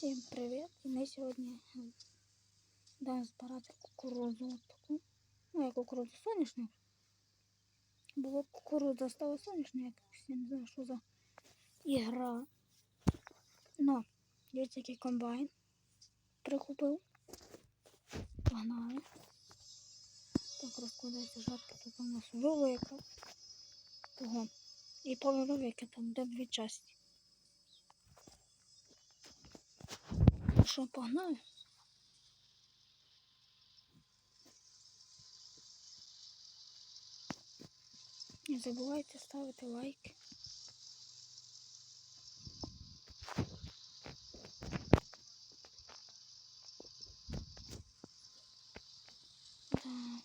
Всім привіт! І ми сьогодні будемо збирати кукурудзу таку. Ну, як кукурудзу соняшник. Було б кукурудза стала соняшник, я не знаю, що за ігра. Ну, дивіться, який комбайн прикупив. Погнали. Так розкладається жатка, тут у нас велика. Того. І половики там буде дві частини. Ну погнали? Не забувайте ставити лайки. Да.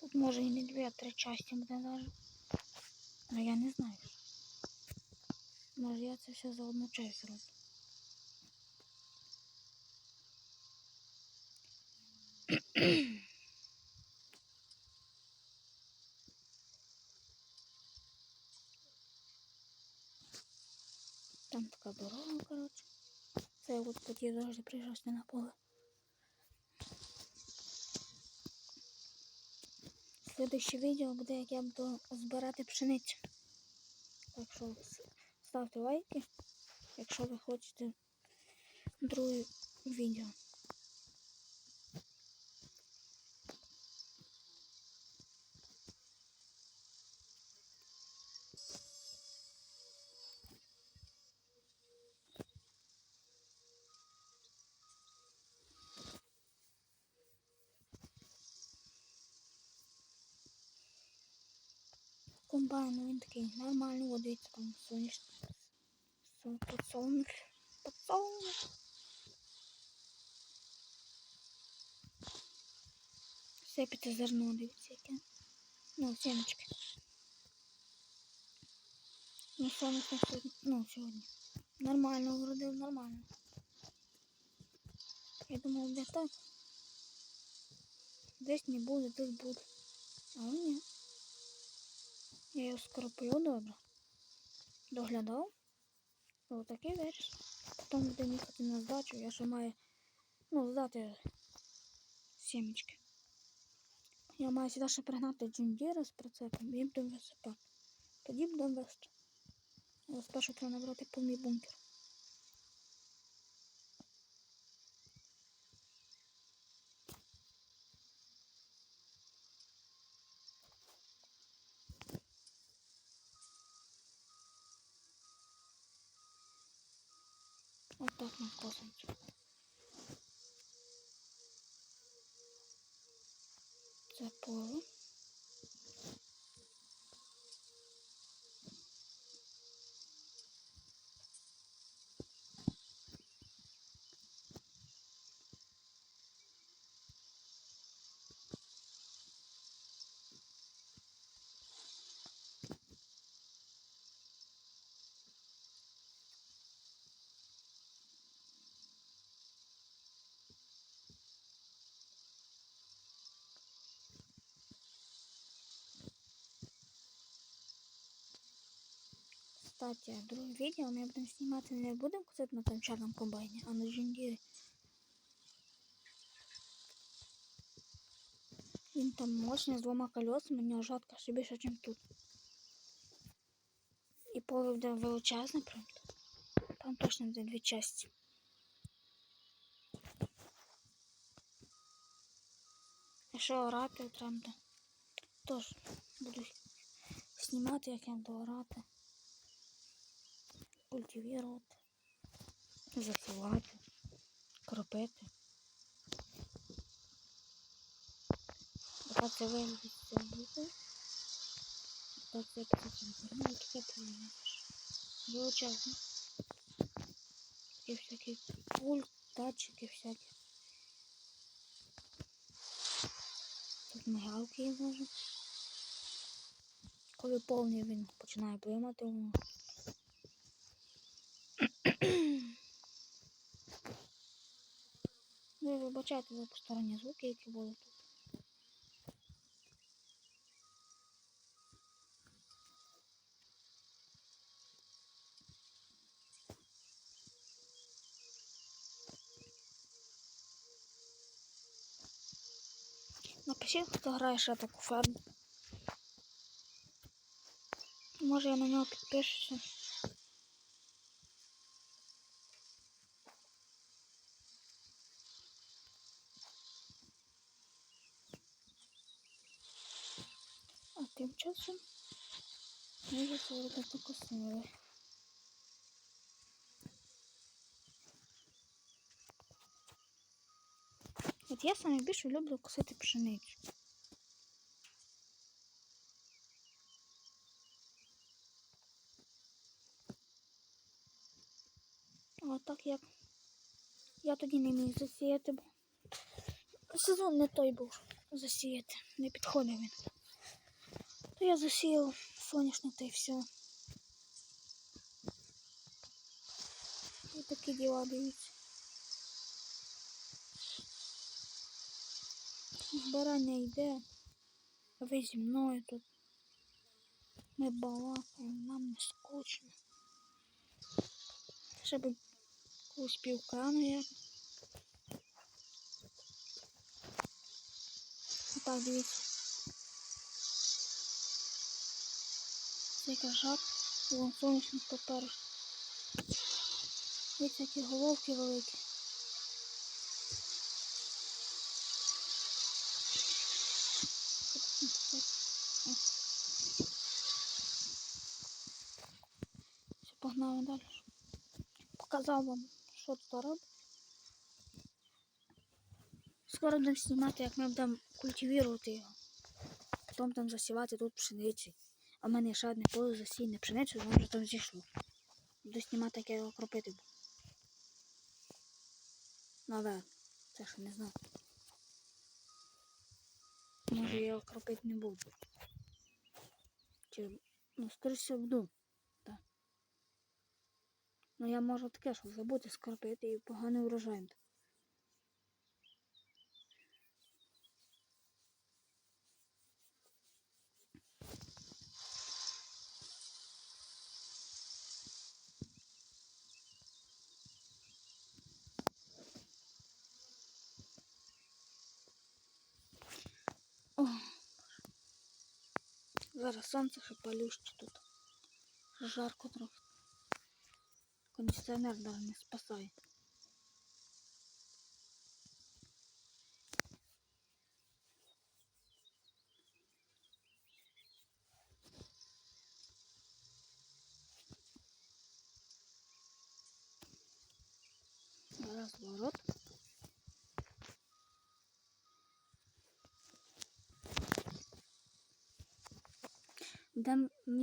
Тут може і не дві, а три часті буде даже. Але я не знаю. Може я це все за одну часть зроблю. Там така дорога, коротше. Це я от хотів завжди приїжджати на поле. Слідуще відео буде, як я буду збирати пшеницю. Так с- ставте лайки, якщо ви хочете друге відео. Комбайн, ну він такий нормальний, от дивіться, там сонячний. Сон, подсолнух. Подсолнух. Сипите зерно, дивіться, яке. Ну, семечки. Ну, сонячне сьогодні. Ну, сьогодні. Нормально, вродив, нормально. Я думав, де так. Десь не буде, десь буде. А ні. Я його скропив добре. Доглядав. Отакий такий. Потім буде їхати на здачу. Я ще маю ну, здати сімечки. Я маю сюди ще пригнати джундіра з прицепом і будемо висипати. Тоді будемо вести. Але спершу треба набрати повний бункер. Отак мы косимо. Це поле. Кстати, друге відео ми будемо знімати не будемо кусати на тому чорному комбайні, а на джундірі. Він там мощний з двома колесами, у нього жатка ще більше, тут. І поле буде величезне, прям. Там точно буде дві частини. Якщо орати, треба буде. Тож буду як я буду орати. Культивувати, засівати, кропити. Так це виглядить буде. Так це підсипати. Ну. І всякі пульт, датчики всякі. Тут мигалки є даже. Коли повний він починає блимати, воно Ну, ви вибачайте за посторонні звуки, які були тут. Напишіть, хто грає ще таку ферму. Може я на нього підпишуся. Тим часом ми вже сьогодні покосили. От я саме більше люблю косити пшеницю. А так як я тоді не міг засіяти, бо сезон не той був засіяти, не підходив він. То я засіяв соняшник та й все. І такі діла дивіться. Збирання йде. а Ви зі мною тут. Ми балакаємо, нам не скучно. Ще б якусь півкрану як. Отак дивіться. Яка жар, вон сонячний папер. Дивіться, які головки великі. Все, погнали далі. Показав вам, що тут робить. Скоро будемо знімати, як ми будемо культивувати його. Потім там засівати тут пшениці. А в мене ще одне поле засіяне пшеницю, воно вже там зійшло. Буду знімати, як я його кропити буду. Наверно, це ще не знаю. Може я його кропити не буду. Чи, ну, скоріше буду. Так. Ну я можу таке, що забути скропити і поганий урожай. О. Зараз сонце ще палюще тут. Жарко трохи. Кондиціонер навіть не спасає.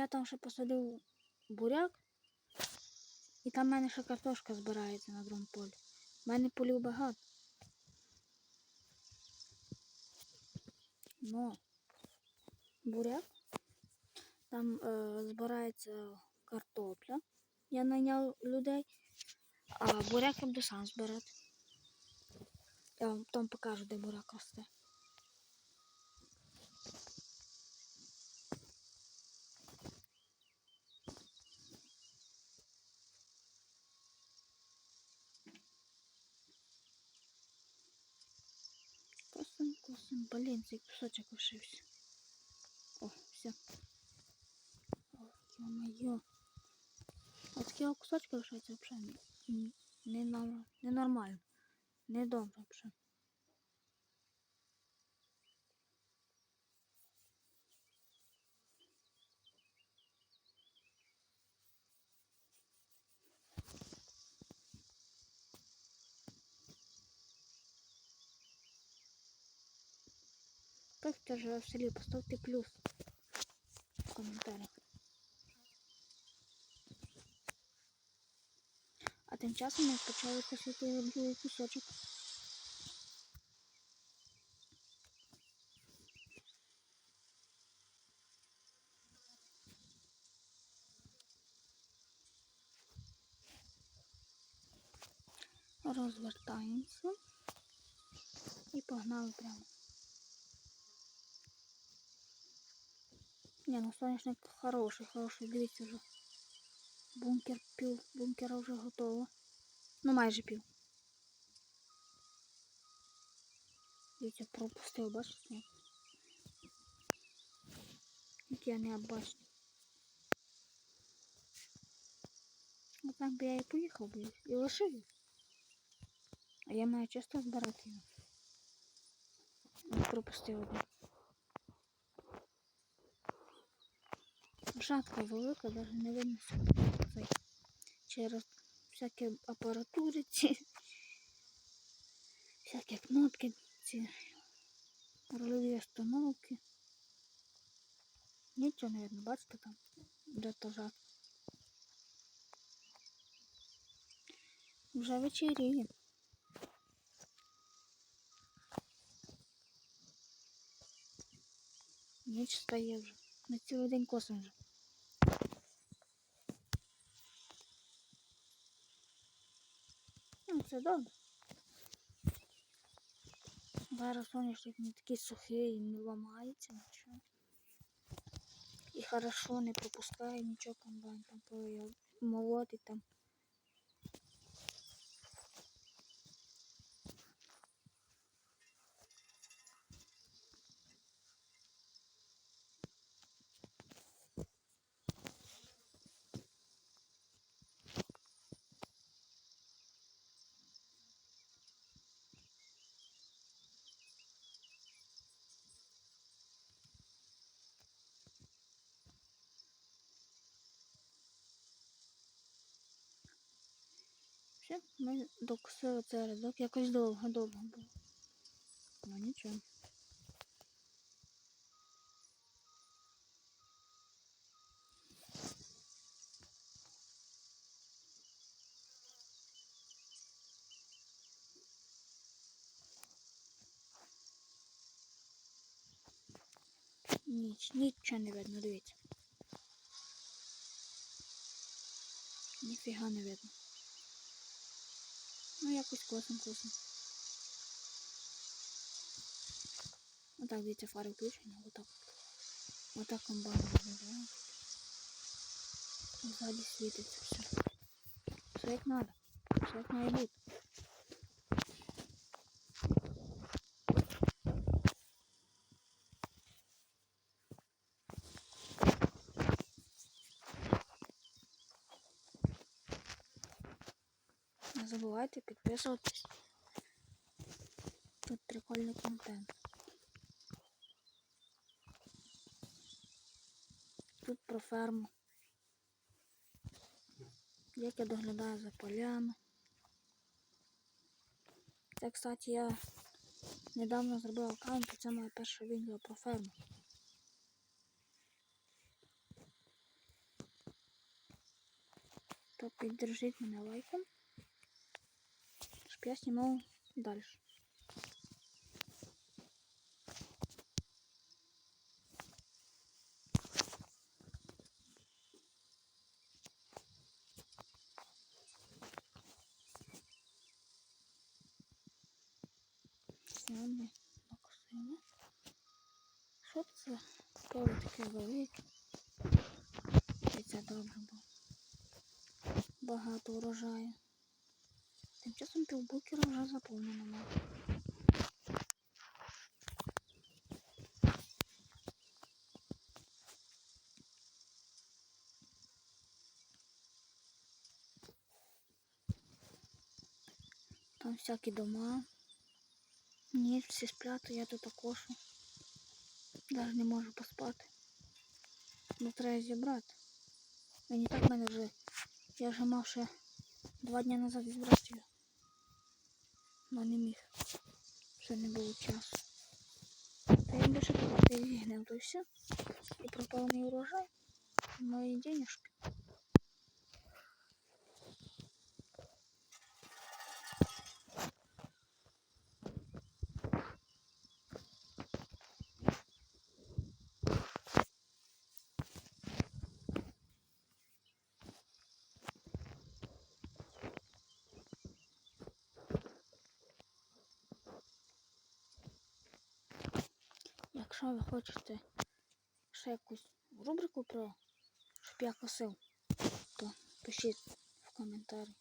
Я там ще посадив буряк, і там в мене ще картошка збирається на другому полі. У мене полів багато. Но буряк, там е, збирається картопля. Я найняв людей, а буряк я буду сам збирати. Я вам потім покажу, де буряк росте. Косим, косим. Блін, цей кусочок ушився. О, все. Ё-моё. От такого кусочка лишається взагалі ненормально. не, Недобре не вже. Хто хто в селі, поставте плюс в коментарях. А тим часом ми почали косити другий кусочок. Розвертаємося і погнали прямо. Ні, ну соняшник хороший, хороший, дивіться вже. Бункер пів, бункера вже готово. Ну майже пів. Дивіться, пропустив, бачите? Я не бачу. Отак би я і поїхав би і лишив. А я маю часто збирати його. Пропустив одну. Жатка велика, навіть не видно цей. Через всякі апаратури ці, всякі кнопки, ці рольові установки. Нічого не видно, бачите там, де то жатка. Вже вечеріє. Ніч стає вже. На цілий день косим вже. Це добре. Зараз соняшник не такий сухий, не ламається нічого. І хорошо не пропускає нічого комбайн, там коли молотить там. Все, ми докусили цей рядок. Якось довго-довго було. Ну нічого. Ніч, нічого не видно, дивіться. Ніфіга не видно. Ну, якось класно, класно. Отак, дивіться, фари включені, отак. Отак комбайн виглядає. Ззаді світиться все. Все як треба. Все як має бути. Не забувайте підписуватись. Тут прикольний контент. Тут про ферму. Як я доглядаю за полями. Це, кстати, я недавно зробив аккаунт, і це моє перше відео про ферму. То піддержіть мене лайком. Щоб я знімав далі. Сьогодні Максима. Що це? Поле таке велике. Це добре було. Багато урожаю. Тим часом півбукера вже заповнено. мабуть. Там всякі дома. Ніч всі сплять, а я тут окошу. Навіть не можу поспати. Бо треба зібрати. І не так в мене вже. Я вже мав ще два дні назад зібрати Но не міг. Ще не було часу. Та я більше зігнив, то все. І пропав мій урожай. Мої денежки. Якщо ви хочете ще якусь рубрику про щоб я косив, то пишіть в коментарі.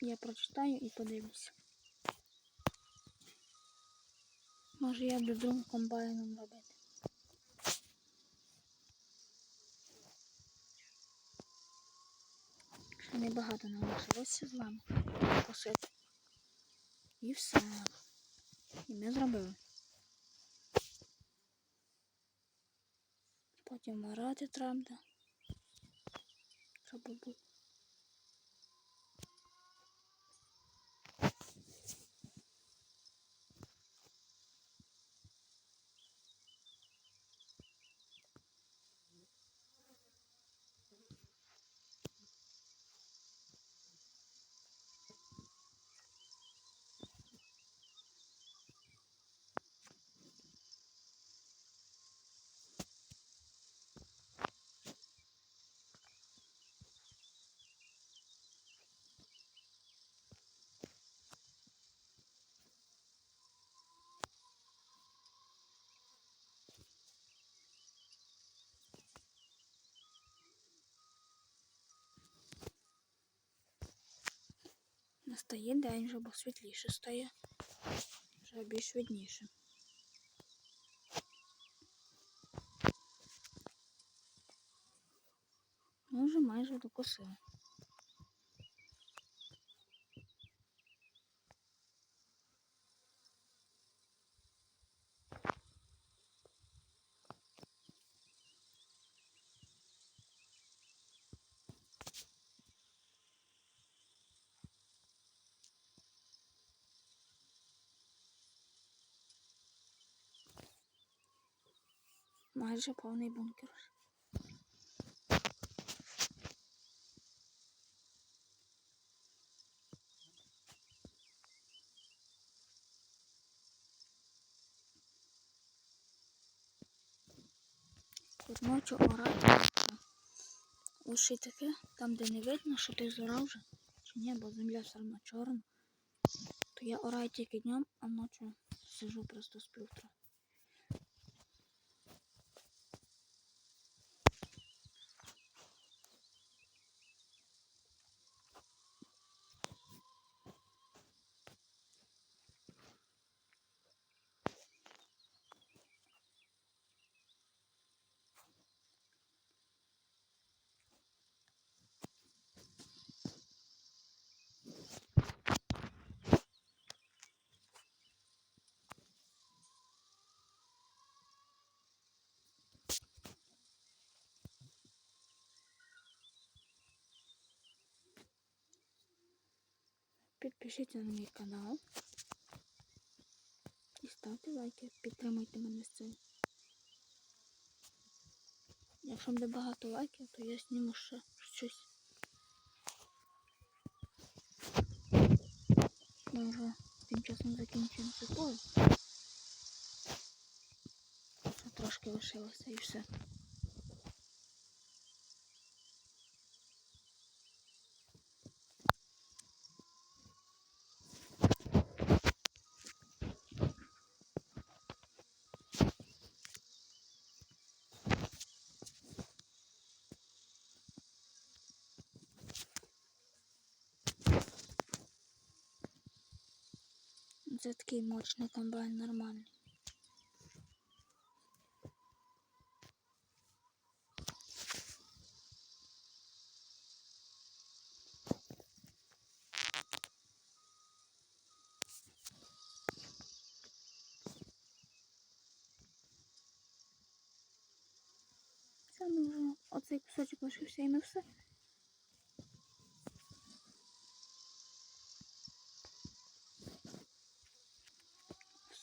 Я прочитаю і подивлюся. може я буду другим комбайном робити. Ще небагато нам лишилося з вами косити. І все. І ми зробили. Потім марати треба. Щоб було. Настає день, вже бо світліше стає. Вже більш видніше. Ми вже майже докосили. Майже повний бункер. Ночі орати. Лише таке, там де не видно, що ти зорав вже, чи ні, бо земля все одно чорна. То я ораю тільки днем, а ночі сижу просто сплю трохи. Підпишіться на мій канал. І ставте лайки, підтримуйте мене з цим. Якщо буде багато лайків, то я зніму ще щось. Ми вже тим часом закінчуємо це поле. Трошки лишилося і все. Це такий мощний комбайн нормальний. Оцей кусочок лишився і ми.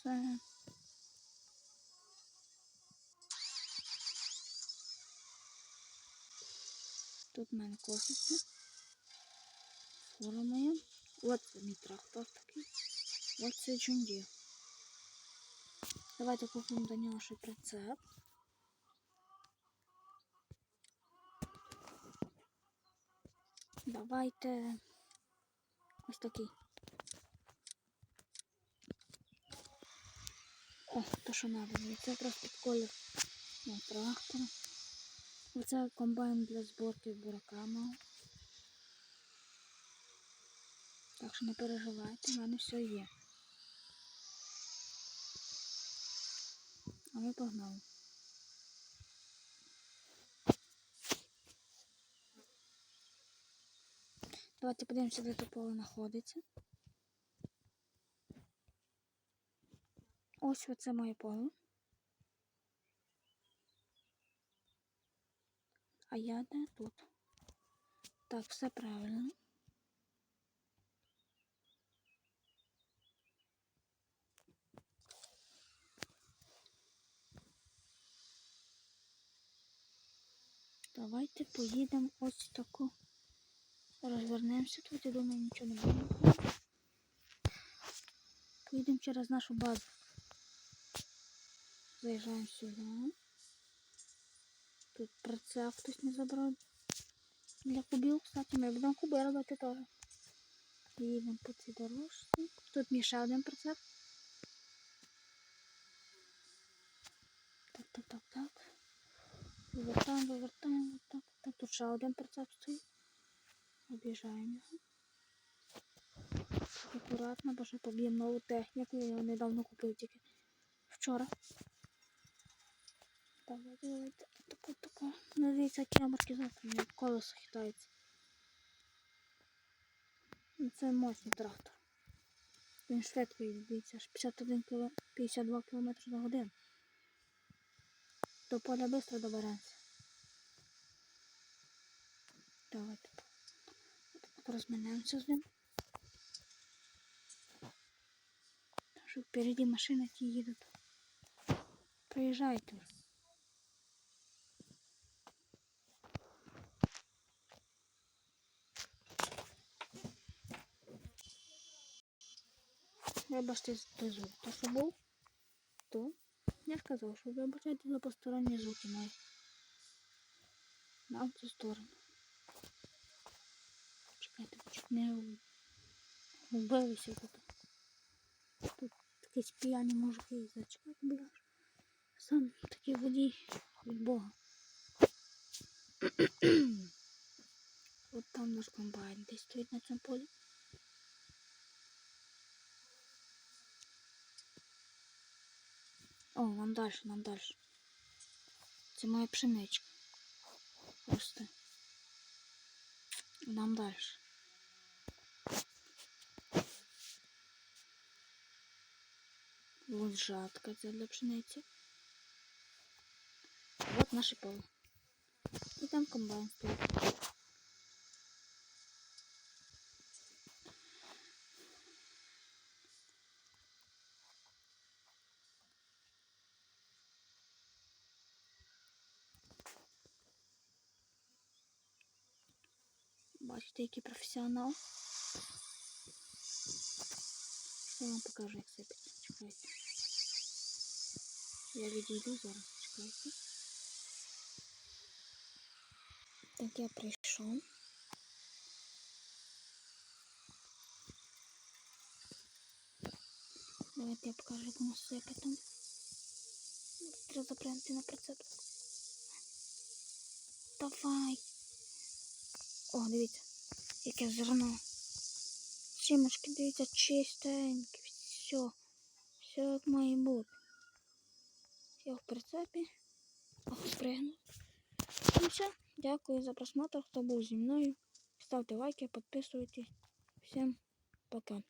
Все. Тут в мене коситься. Фура моя. Мій трактор такий. От це джунді. Давайте купимо до нього ще прицеп. Давайте ось такий. О, то що надо. Це під колір на трактора. Оце комбайн для зборки бурака мав. Так що не переживайте, в мене все є. А ми погнали. Давайте подивимося, де то поле знаходиться. Ось оце моє поле. А я де тут? Так, все правильно. Давайте поїдемо ось таку. Розвернемося тут, я думаю, нічого не буде. Поїдемо через нашу базу. Заїжджаємо сюди. Тут прицеп хтось не забрав. Для кубів, кстати, ми будемо куби робити теж. Їдемо по цій дорожці. Тут мій ще один прицеп. Так, так, так, так. Вивертаємо, вивертаємо, так, так. Тут ще один прицеп стоїть. Об'їжджаємо його. Акуратно, бо ще поб'ємо нову техніку. Я його недавно купив тільки вчора. Давайте, давайте. Таку, таку. Ну, дивіться, амортизатори, як колесо хитається. Ну, Це мощний трактор. Він швидко їде, дивіться, аж 51 км, 52 км за годину. До поля швидко доберемося. Давайте. Так, розминаємося з ним. Щоб впереді машини ті їдуть. Приїжджайте. Вибачте за звук. То, що був, то я сказав, що вибачайте за посторонні звуки мої. На цю сторону. Чекайте, чуть не вбилися тут. Тут якісь п'яні мужики їздять. Чекайте. Сам такий водій від Бога. От там наш комбайн десь стоїть на цьому полі. О, нам дальше, нам дальше. Це моя пшеничка. Просто. Нам дальше. Вот жатка це для пшениці. Вот наше поле. І там комбайн стоїть. Бачите, який професіонал. Я вам покажу, як сипеться. Чекайте. Я відійду зараз, чекайте. Так, я прийшов. Давайте я покажу, як воно сипе там. Треба запрягнути на прицеп. Давай. О, дивіться, яке зерно. Сімочки, дивіться, чистенькі. Все. Все як має бути. Я в прицепі. Ох, спригну. Ну все, дякую за просмотр, хто був зі мною. Ставте лайки, підписуйтесь. Всім пока.